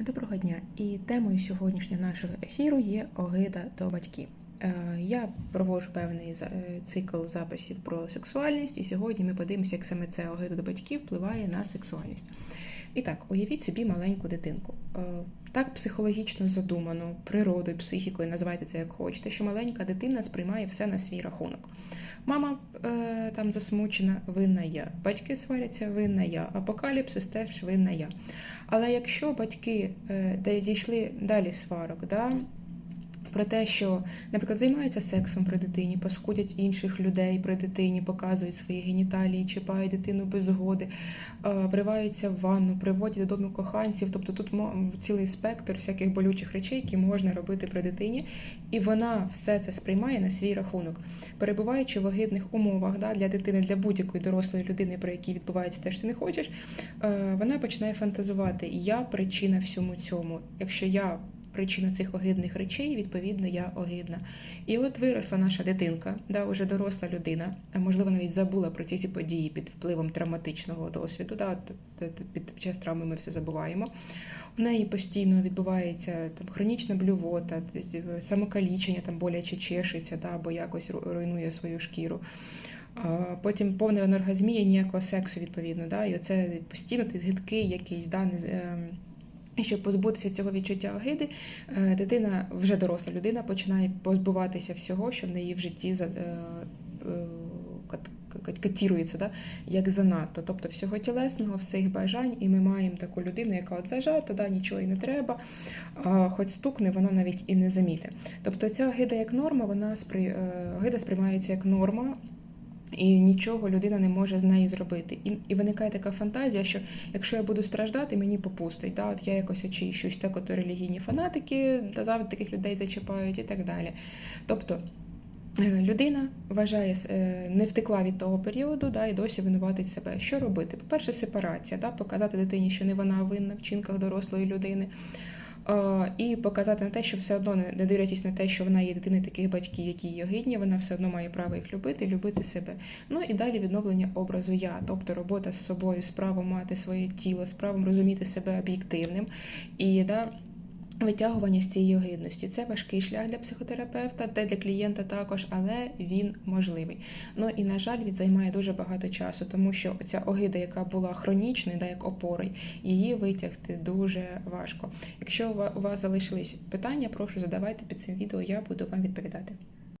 Доброго дня! І темою сьогоднішнього нашого ефіру є огида до батьків. Е, Я проводжу певний е, цикл записів про сексуальність, і сьогодні ми подивимося, як саме це огида до батьків впливає на сексуальність. І так, уявіть собі маленьку дитинку. Е, Так психологічно задумано, природою, психікою, називайте це як хочете, що маленька дитина сприймає все на свій рахунок. Мама е, там засмучена, винна я. Батьки сваряться, винна я. Апокаліпсис теж винна я. Але якщо батьки е, дійшли далі сварок, да, про те, що, наприклад, займаються сексом при дитині, паскудять інших людей при дитині, показують свої геніталії, чіпають дитину без згоди, е, вриваються в ванну, приводять додому коханців. Тобто тут цілий спектр всяких болючих речей, які можна робити при дитині, і вона все це сприймає на свій рахунок, перебуваючи в огидних умовах да, для дитини, для будь-якої дорослої людини, про які відбувається те, що ти не хочеш, е, вона починає фантазувати. Я причина всьому цьому. Якщо я причина цих огидних речей, відповідно, я огидна. І от виросла наша дитинка, да, вже доросла людина, можливо, навіть забула про ці ці події під впливом травматичного досвіду. Да, під час травми ми все забуваємо. У неї постійно відбувається там хронічна блювота, самокалічення, там боляче чешеться, да, або якось руйнує свою шкіру. Потім повна аноргазмія, ніякого сексу, відповідно. Да, і оце постійно ти гидкий якийсь да, не з- ем, і щоб позбутися цього відчуття огиди, е, дитина, вже доросла людина, починає позбуватися всього, що в неї в житті е, е, кат- кат- катірується, да? як занадто. Тобто всього тілесного, всіх бажань, і ми маємо таку людину, яка от зажата, да, нічого і не треба, хоч стукне, вона навіть і не заміти. Тобто ця огида як норма, вона спри... огида сприймається як норма. І нічого людина не може з нею зробити. І, і виникає така фантазія, що якщо я буду страждати, мені попустить. Да? От я якось очищусь, так от релігійні фанатики завжди таких людей зачіпають і так далі. Тобто е, людина вважає, е, не втекла від того періоду да, і досі винуватить себе. Що робити? По-перше, сепарація, да? показати дитині, що не вона винна в вчинках дорослої людини. І показати на те, що все одно, не дивлячись на те, що вона є дитиною таких батьків, які її гідні, вона все одно має право їх любити, любити себе. Ну і далі відновлення образу я, тобто робота з собою, з правом мати своє тіло, з правом розуміти себе об'єктивним і да, витягування з цієї огидності. Це важкий шлях для психотерапевта, та для клієнта також, але він можливий. Ну і на жаль, він займає дуже багато часу, тому що ця огида, яка була хронічною, да, як опорою, її витягти дуже важко. Якщо у вас залишились питання, прошу задавайте під цим відео, я буду вам відповідати.